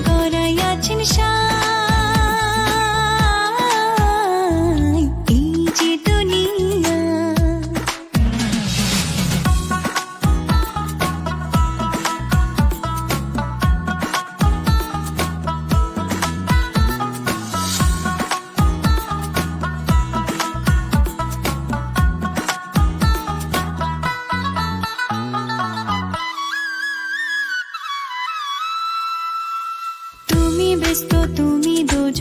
গড়াইয়াছেন শাহ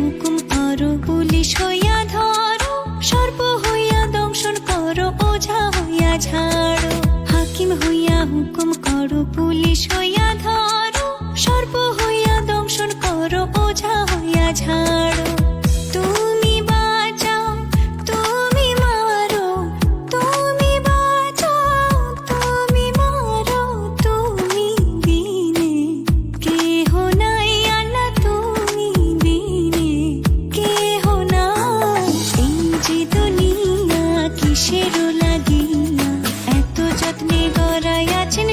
হুকুম আরও পুলিশ হইয়া ধরো সর্ব হইয়া দংশন করো, ওঝা হইয়া ঝাড়ো। হাকিম হইয়া হুকুম করো, পুলিশ হইয়া তারাই আছেন